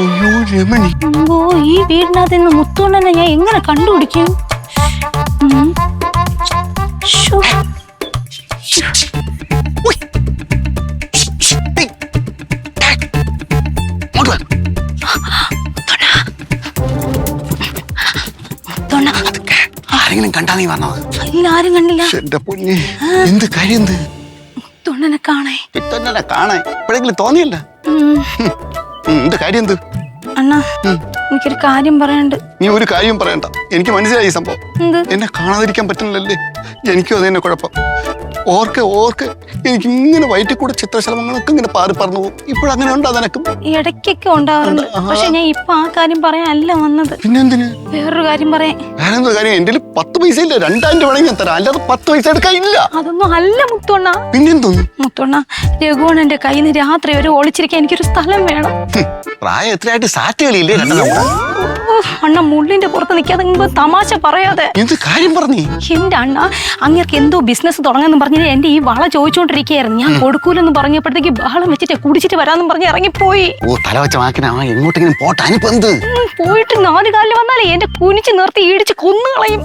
അയ്യോ രമണി. അയ്യോ ഈ വീടിനകത്ത് നിന്ന് മുത്തോണ്ണനെ ഞാൻ എങ്ങനെ കണ്ടുപിടിക്കും? ആരെങ്കിലും കണ്ടാ നീ വന്നത് ഇല്ല ആരും കണ്ടില്ല. എന്റെ പൊന്നെ. എന്ത് കാര്യം മുത്തോണ്ണനെ കാണേ. ഇത്തന്നെ കാണാൻ ഇപ്പോഴെങ്കിലും തോന്നിയല്ല. എന്ത് കാര്യം എന്ത് അണ്ണാ എനിക്കൊരു കാര്യം പറയണ്ട നീ ഒരു കാര്യം പറയണ്ട. എനിക്ക് മനസ്സിലായി സംഭവം. എന്നെ കാണാതിരിക്കാൻ പറ്റുന്നില്ലല്ലേ? എനിക്കും അത് തന്നെ കുഴപ്പം. ഓർക്ക് ഓർക്ക് എനിക്ക് ഇങ്ങനെ വയറ്റിൽ കൂടെ ചിത്രശലഭങ്ങളൊക്കെ ഇങ്ങനെ പാറി പറന്നു പോകും. ഇപ്പോഴങ്ങനെ ഉണ്ടോ നിനക്കും? ഇടയ്ക്കൊക്കെ ഉണ്ടാവാറുണ്ട്. പക്ഷെ ഞാൻ ഇപ്പൊ ആ കാര്യം പറയാനല്ല വന്നത്. പിന്നെന്തിന്? വേറൊരു കാര്യം പറയാം. വേറെ കാര്യം? എന്റെ പത്ത് പൈസ ഇല്ല. രണ്ടായിരം രൂപ ഞാൻ തരാം. അല്ലാതെ പത്ത് പൈസ എടുക്കാൻ ഇല്ല. അതൊന്നും അല്ല മുത്തോണ്ണ. പിന്നെന്തോ? മുത്തോണ്ണ രഘുവണന്റെ കയ്യിൽ നിന്ന് രാത്രി വരെ ഒളിച്ചിരിക്കാൻ എനിക്കൊരു സ്ഥലം വേണം. പ്രായം എത്രയായിട്ട് സാറ്റ് കളിയില്ലേ രണ്ടെണ്ണം? അണ്ണ മുള്ളിന്റെ പുറത്ത് നിൽക്കാതെ മുമ്പ് തമാശ പറയാതെ. എന്ത് കാര്യം പറഞ്ഞു? എന്റെ അണ്ണ അങ്ങേർക്ക് എന്തോ ബിസിനസ് തുടങ്ങാന്ന് പറഞ്ഞ് എന്റെ ഈ വള ചോദിച്ചോണ്ടിരിക്കുകയായിരുന്നു ഞാൻ കൊടുക്കൂലെന്ന് പറഞ്ഞപ്പോഴത്തേക്ക് ബഹളം വെച്ചിട്ട് കുടിച്ചിട്ട് വരാന്ന് പറഞ്ഞ് ഇറങ്ങിപ്പോയി. ഓ തല വെച്ച വാക്കിനാ എങ്ങോട്ടെങ്കിലും പോട്ടെ അതിനിപ്പോ എന്ത്? പോയിട്ട് നാല് കാലിൽ വന്നാലേ എന്റെ കുനിച്ച് നിർത്തി ഇടിച്ച് കൊന്നുകളയും.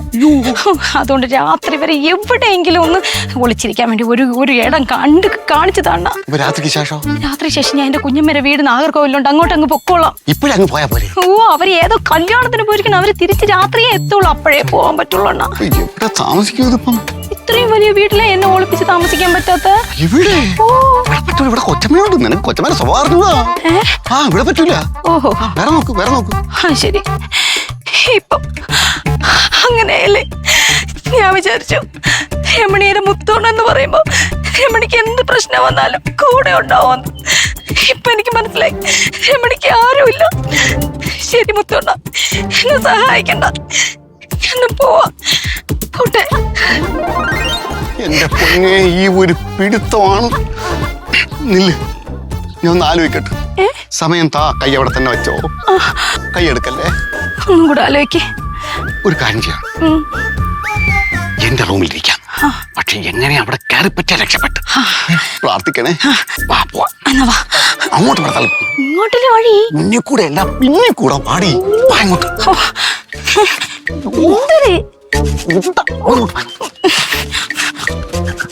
അതുകൊണ്ട് രാത്രി വരെ എവിടെയെങ്കിലും ഒന്ന് ഒളിച്ചിരിക്കാൻ വേണ്ടി ഒരു ഒരു ഇടം കണ്ട് കാണിച്ചു തണ്ണ രാത്രിക്ക് ശേഷം? രാത്രി ശേഷം ഞാൻ എന്റെ കുഞ്ഞമ്മരെ വീട് നാഗർകോവിലുണ്ട്. അങ്ങോട്ട് അങ്ങ് പൊക്കോളാം. ഇപ്പോഴങ്ങ് പോയാ പോരെ? ഓ അവർ ഏതോ കല്യാണത്തിന് പോയിരിക്കണം അവർ തിരിച്ച് രാത്രിയെ എത്തുള്ളൂ അപ്പോഴേ പോകാൻ പറ്റുള്ളൂ അണ്ണാ. എവിടെ താമസിക്കും ഇതിപ്പം? ഇത്രയും വലിയ വീട്ടിലെ എന്നെ ഒളിപ്പിച്ച് താമസിക്കാൻ പറ്റാത്ത? ഇവിടെ? ഓ. ഇവിടെ പറ്റൂല ഇവിടെ കൊച്ചമ്മയുണ്ട്. നിനക്ക് കൊച്ചമ്മയുടെ സ്വഭാവം അറിഞ്ഞൂടാ ആ ഇവിടെ പറ്റൂല. ഓഹോ. വേറെ നോക്ക് വേറെ നോക്ക്. ആ ശരി. ഇപ്പം അങ്ങനെയല്ലേ ഞാൻ വിചാരിച്ചു രമണിയുടെ മുത്തോണെന്ന് പറയുമ്പോ രമണിക്ക് എന്ത് പ്രശ്നം വന്നാലും കൂടെ ഉണ്ടാവുമെന്ന്. ഇപ്പൊ എനിക്ക് മനസ്സിലായി. രമണിക്ക് ആരുമില്ല ശരി മുത്തോണ്ട എന്നെ സഹായിക്കണ്ട. എന്ന് പോവാ. പോട്ടെ. എന്റെ പൊന്നെ ഈ ഒരു പിടുത്തമാണ്. നില്ല്. ഞാൻ ഒന്ന് ആലോചിക്കട്ടെ. സമയം താ കൈ അവിടെ തന്നെ വെച്ചോ. കൈ എടുക്കല്ലേ? ഒന്നും കൂടെ ആലോചിക്കേ. ഒരു കാര്യം ചെയ്യാം. എന്റെ റൂമിൽ ഇരിക്കാം പക്ഷെ എങ്ങനെ അവിടെ കയറി പറ്റിയ രക്ഷപ്പെട്ട്? പ്രാർത്ഥിക്കണേ. വാ പോവാ. അങ്ങോട്ട് പറഞ്ഞാൽ ഇങ്ങോട്ടില്ല വഴി? മുന്നിൽ കൂടെ അല്ല പിന്നിൽ കൂടെ പാടി. വാ ഇങ്ങോട്ട്.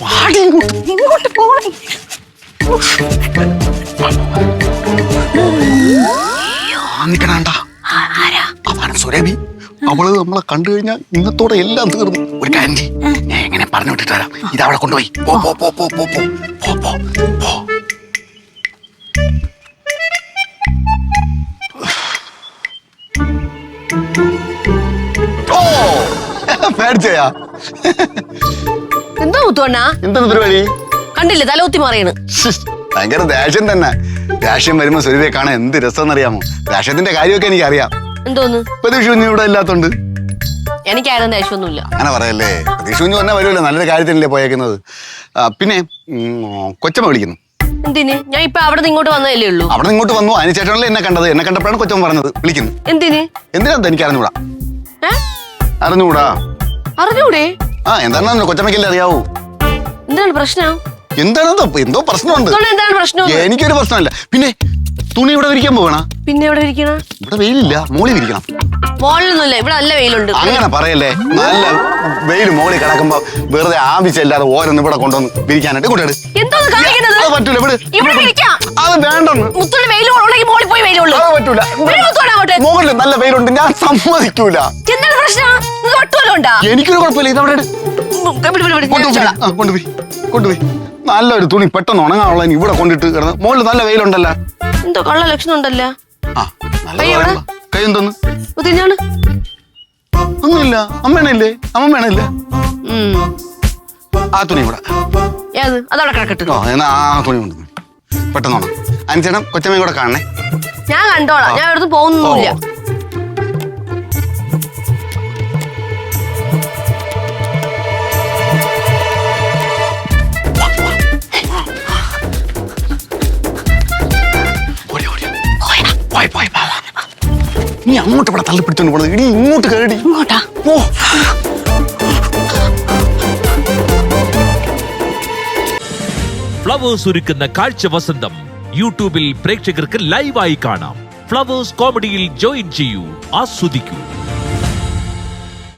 പാടി ഇങ്ങോട്ട് ഇങ്ങോട്ട്. പോണേ സുരഭി. അവൾ നമ്മളെ കണ്ടു കഴിഞ്ഞാൽ ഇന്നത്തോടെ എല്ലാം തീർന്നു. ഒരു കാര്യം പറഞ്ഞു വിട്ടിട്ട് വരാം ഇത് അവിടെ കൊണ്ടുപോയി പോ പോ പോ പോ പോ പോ പോ. പോ. പേടിച്ചയാ. എന്താ മുത്തുവണ്ണ എന്താണ് പരിപാടി? കണ്ടില്ലേ തലകുത്തി മാറിയാണ്. ഭയങ്കര ദേഷ്യം തന്നെ. ദേഷ്യം വരുമ്പോ സുരവിയെ കാണാൻ എന്ത് രസം എന്നറിയാമോ ദേഷ്യത്തിന്റെ കാര്യമൊക്കെ എനിക്കറിയാം. എന്തോന്ന്? പ്രതീക്ഷ കുഞ്ഞു ഇവിടെ ഇല്ലാത്തോണ്ട്. എനിക്കായിരുന്നു ദേഷ്യമൊന്നുമില്ല. അങ്ങനെ പറയല്ലേ? പ്രതീക്ഷ കുഞ്ഞു പറഞ്ഞാൽ വരുമല്ലോ. നല്ലൊരു കാര്യത്തിനല്ലേ പോയേക്കുന്നത്. ആ, പിന്നെ ഉം, കൊച്ചമ്മ വിളിക്കുന്നു. എന്തിന്? ഞാൻ ഇപ്പൊ അവിടെ നിന്ന് ഇങ്ങോട്ട് വന്നതല്ലേ ഉള്ളൂ? അവിടെ നിന്ന് ഇങ്ങോട്ട് വന്നു. അതിന് ചേട്ടനല്ലേ എന്നെ കണ്ടത്. എന്നെ കണ്ടപ്പോഴാണ് കൊച്ചമ്മ പറഞ്ഞത്. വിളിക്കുന്നു. എന്തിന്? എന്തിനാ എനിക്ക് അറിഞ്ഞൂടാ ഏ? അറിഞ്ഞൂടാ അറിഞ്ഞൂടെ? ആ എന്താണെന്ന് കൊച്ചമ്മയ്ക്കല്ലേ അറിയാവൂ. എന്താണ് പ്രശ്നം? എന്താണെന്നോ എന്തോ പ്രശ്നമുണ്ട്. എന്താണ് പ്രശ്നം? എനിക്കൊരു പ്രശ്നമല്ല. പിന്നെ തുണി ഇവിടെ വിരിക്കാൻ പോകണ പിന്നെ ഇവിടെ ഇരിക്കണ ഇവിടെ വെയിലില്ല മോളി വിരിക്കണം. മോളിലൊന്നുമില്ല ഇവിടെ നല്ല വെയിലുണ്ട്. അങ്ങനെ പറയല്ലേ? നല്ല വെയിൽ മോളിൽ കിടക്കുമ്പോ വെറുതെ ആവശ്യമില്ലാതെ ഓരോന്ന് ഇവിടെ കൊണ്ടുവന്ന് വിരിക്കാനായിട്ട് കൊണ്ടെടു എന്തോന്ന് കാണിക്കുന്നത്? അത് പറ്റൂല ഇവിടെ ഇവിടെ വിരിക്കാം. അത് വേണ്ടെന്ന്. മുത്തുവണ്ണ വെയിൽ ഉണ്ടെങ്കിൽ മോളിൽ പോയി വെയിലുള്ളൂ അത് പറ്റൂല. ഇവിടെ മുത്തുവണ്ണ അങ്ങോട്ട്. മുകളിൽ നല്ല വെയിലുണ്ട് ഞാൻ സമ്മതിക്കൂല. എന്താണ് പ്രശ്നം? നിങ്ങൾക്ക് ഒട്ടുമല്ലോ ഉണ്ടാ? എനിക്കൊരു കുഴപ്പമില്ല ഇത് അവിടെ കൊണ്ടുപോയി കൊണ്ടുപോയി. നല്ലൊരു തുണി പെട്ടെന്ന് ഉണങ്ങാനുള്ള ഇവിടെ കൊണ്ടിട്ട് കിടന്ന്. മോളിൽ നല്ല വെയിലുണ്ടല്ലോ? എന്തോ കള്ള ലക്ഷണം ഉണ്ടല്ലോ ആ നല്ല കൈ കൈ എന്തോന്ന്? മുത്തിനാണ് ഒന്നുമില്ല. അമ്മേണല്ലേ? അമ്മ വേണല്ലേ ആ തുണി ഇവിടെ. ഏത്? അതവിടെ കിടക്കട്ടെ. ഓ എന്നാ ആ തുണി കൊണ്ട് പെട്ടെന്ന് ഉണങ്ങും കൊച്ചമ്മയും കൂടെ കാണണേ. ഞാൻ കണ്ടോളാം. ഞാൻ ഇവിടുന്ന് പോകുന്നൊന്നുമില്ല. ഓ. നീ അങ്ങോട്ട് ഇവിടെ തള്ളിപ്പിടിച്ചോണ്ട് പോണത്. ഇടി ഇങ്ങോട്ട് കയറി ഇങ്ങോട്ടാ? ഓ ഫ്ലവേഴ്സ് ഒരുക്കുന്ന കാഴ്ച വസന്തം യൂട്യൂബിൽ പ്രേക്ഷകർക്ക് ലൈവായി കാണാം. ഫ്ലവേഴ്സ് കോമഡിയിൽ ജോയിൻ ചെയ്യൂ. ആസ്വദിക്കൂ.